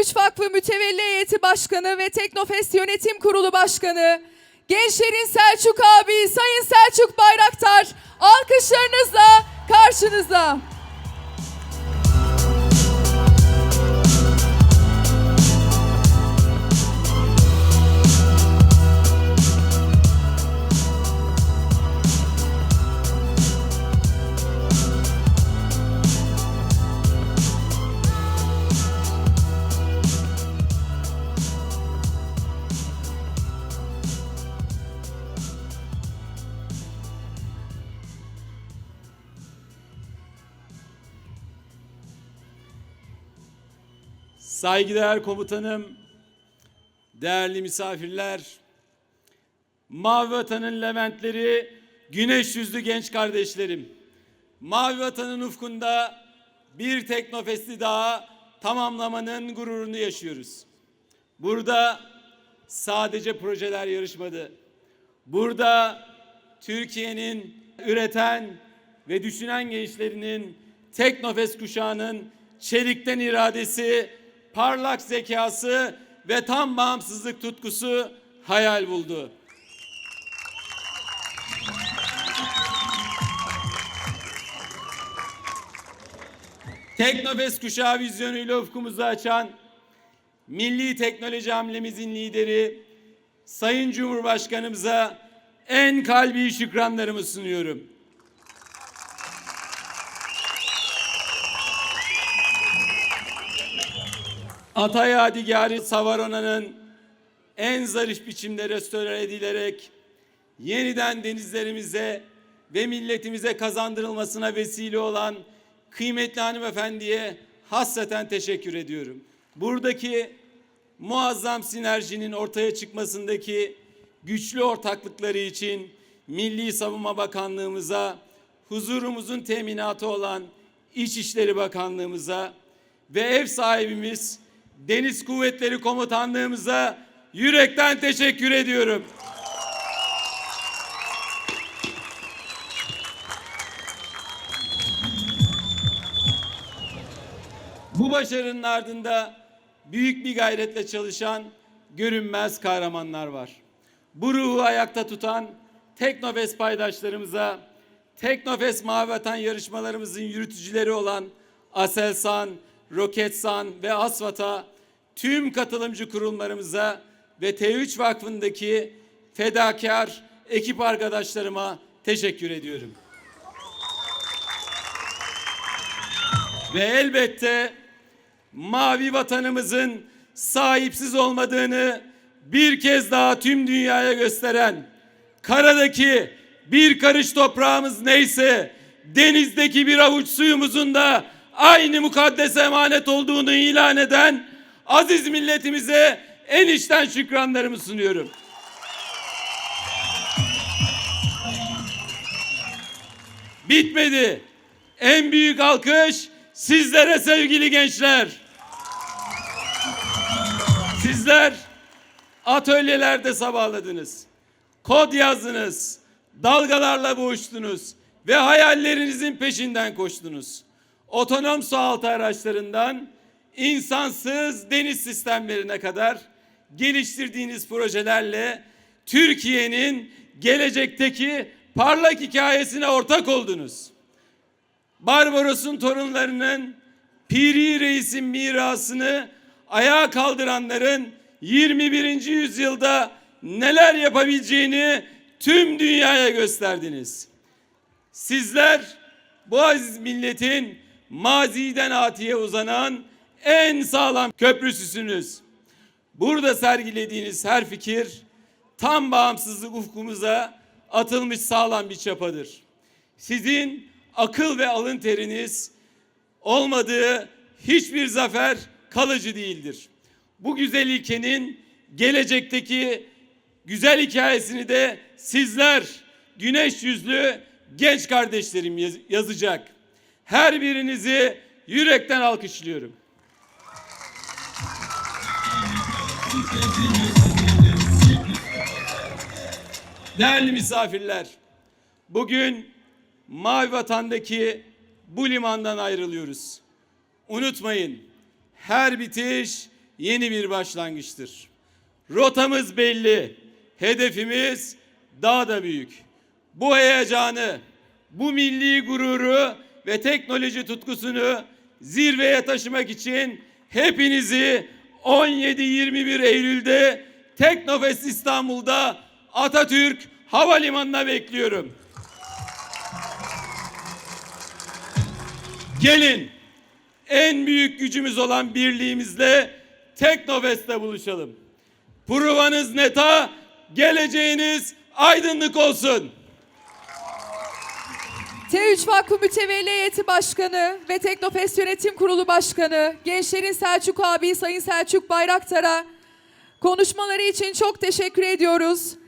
T3 Vakfı Mütevelli Heyeti Başkanı ve Teknofest Yönetim Kurulu Başkanı, Gençlerin Selçuk abi Sayın Selçuk Bayraktar alkışlarınızla karşınızda. Saygıdeğer komutanım, değerli misafirler, Mavi Vatan'ın Leventleri, güneş yüzlü genç kardeşlerim. Mavi Vatan'ın ufkunda bir teknofesti daha tamamlamanın gururunu yaşıyoruz. Burada sadece projeler yarışmadı. Burada Türkiye'nin üreten ve düşünen gençlerinin Teknofest kuşağının çelikten iradesi, parlak zekası ve tam bağımsızlık tutkusu hayal buldu. Teknofest kuşağı vizyonuyla ufkumuzu açan milli teknoloji hamlemizin lideri Sayın Cumhurbaşkanımıza en kalbi şükranlarımı sunuyorum. Atay Yadigarı Savarona'nın en zarif biçimde restore edilerek yeniden denizlerimize ve milletimize kazandırılmasına vesile olan kıymetli hanımefendiye hasreten teşekkür ediyorum. Buradaki muazzam sinerjinin ortaya çıkmasındaki güçlü ortaklıkları için Milli Savunma Bakanlığımıza, huzurumuzun teminatı olan İçişleri Bakanlığımıza ve ev sahibimiz Deniz Kuvvetleri Komutanlığımıza yürekten teşekkür ediyorum. Bu başarının ardında büyük bir gayretle çalışan görünmez kahramanlar var. Bu ruhu ayakta tutan Teknofest paydaşlarımıza, Teknofest Mavi Vatan yarışmalarımızın yürütücüleri olan Aselsan, Roketsan ve Asvat'a, tüm katılımcı kurumlarımıza ve T3 Vakfı'ndaki fedakar ekip arkadaşlarıma teşekkür ediyorum. Ve elbette mavi vatanımızın sahipsiz olmadığını bir kez daha tüm dünyaya gösteren karadaki bir karış toprağımız neyse denizdeki bir avuç suyumuzun da aynı mukaddes emanet olduğunu ilan eden aziz milletimize en içten şükranlarımı sunuyorum. Bitmedi. En büyük alkış sizlere sevgili gençler. Sizler atölyelerde sabahladınız. Kod yazdınız. Dalgalarla boğuştunuz ve hayallerinizin peşinden koştunuz. Otonom sualtı araçlarından insansız deniz sistemlerine kadar geliştirdiğiniz projelerle Türkiye'nin gelecekteki parlak hikayesine ortak oldunuz. Barbaros'un torunlarının Piri Reis'in mirasını ayağa kaldıranların 21. yüzyılda neler yapabileceğini tüm dünyaya gösterdiniz. Sizler bu aziz milletin maziden atiye uzanan en sağlam köprüsüsünüz. Burada sergilediğiniz her fikir tam bağımsızlık ufkumuza atılmış sağlam bir çapadır. Sizin akıl ve alın teriniz olmadığı hiçbir zafer kalıcı değildir. Bu güzel ilkenin gelecekteki güzel hikayesini de sizler güneş yüzlü genç kardeşlerim yaz- yazacak. Her birinizi yürekten alkışlıyorum. Değerli misafirler, bugün Mavi Vatan'daki bu limandan ayrılıyoruz. Unutmayın, her bitiş yeni bir başlangıçtır. Rotamız belli. Hedefimiz daha da büyük. Bu heyecanı, bu milli gururu ve teknoloji tutkusunu zirveye taşımak için hepinizi 17-21 Eylül'de Teknofest İstanbul'da Atatürk Havalimanı'na bekliyorum. Gelin en büyük gücümüz olan birliğimizle Teknofest'te buluşalım. Provanız neta, geleceğiniz aydınlık olsun. T3 Vakfı Mütevelli Heyeti Başkanı ve Teknofest Yönetim Kurulu Başkanı Gençlerin Selçuk abi Sayın Selçuk Bayraktar'a konuşmaları için çok teşekkür ediyoruz.